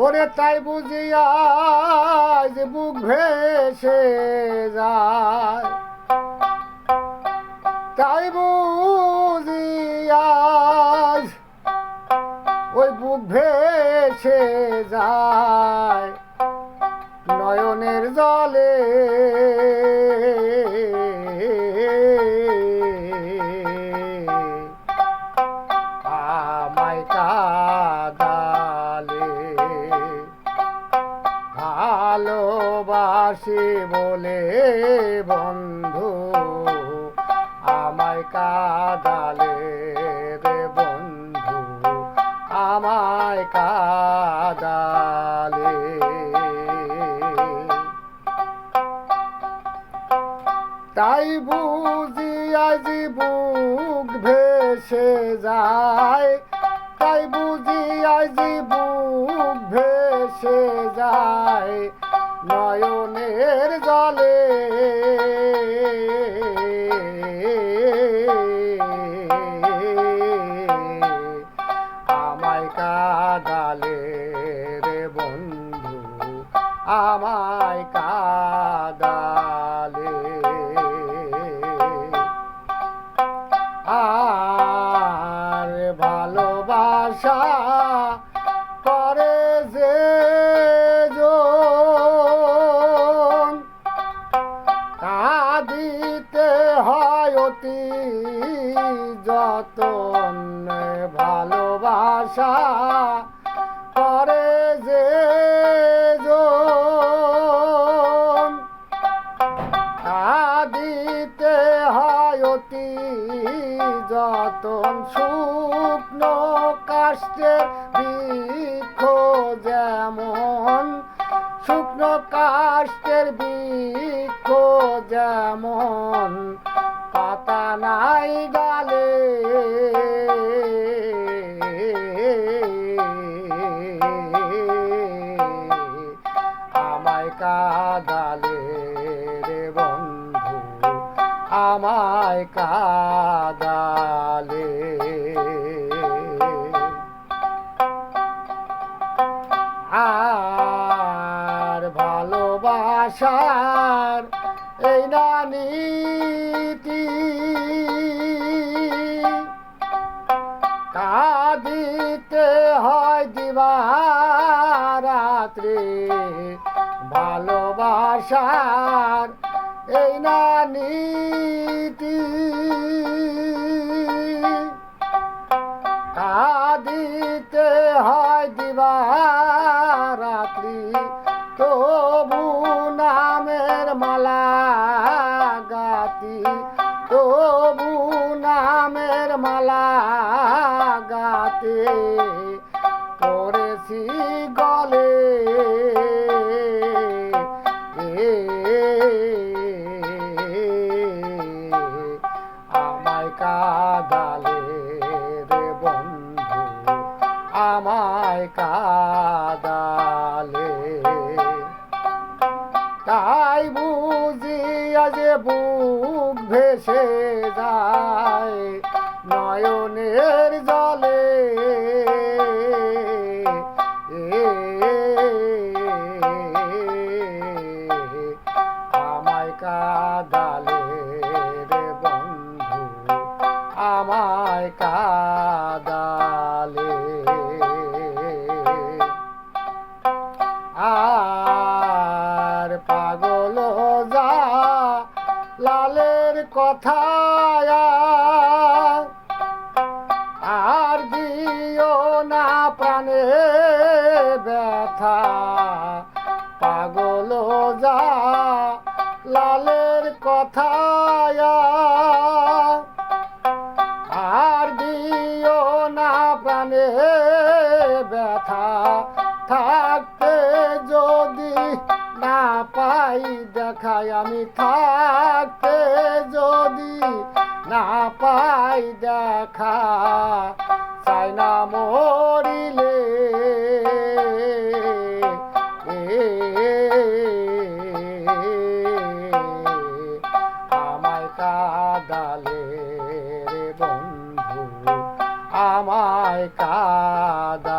ওরে তাই বুঝিয়া যে বুক ভেসে যায়। তাই বুঝিয়া ওই বুক ভেসে যায়। নয়নের জলে আমায় কাদালে ভালোবাসি বলে বন্ধু, আমায় কাদালে রে বন্ধু, আমায় কাদালে। তাই বুঝি আজি বুক ভেসে যায়, তাই বুঝি আজি বুক ভেসে যায়। নয়নের জলে। আমায় কাদালে রে বন্ধু আমায় কাদালে। আর ভালোবাসা করে যে যতন ভালোবাসা করে যে আদিতে হয় অতি যতন শুকনো কাষ্টের বৃক্ষ যেমন শুকনো কাষ্টের আমায় কাদালে। আর ভালোবাসার এই না নীতি কাঁদিতে হয় দিবারাত্রি। ভালোবাসার এই না নীতি কাদালে রে বন্ধু আমায় কাদালে। তাই বুঝি যে বুক ভেসে যায় নয়নের আমায় আর পাগল যা লালের কথা আর দিও না প্রাণে ব্যথা। দেখাই আমি থাকতে যদি না পাই দেখা, চাই না মরিলে। আমায় কাদালে রে বন্ধু, আমায় কাদালে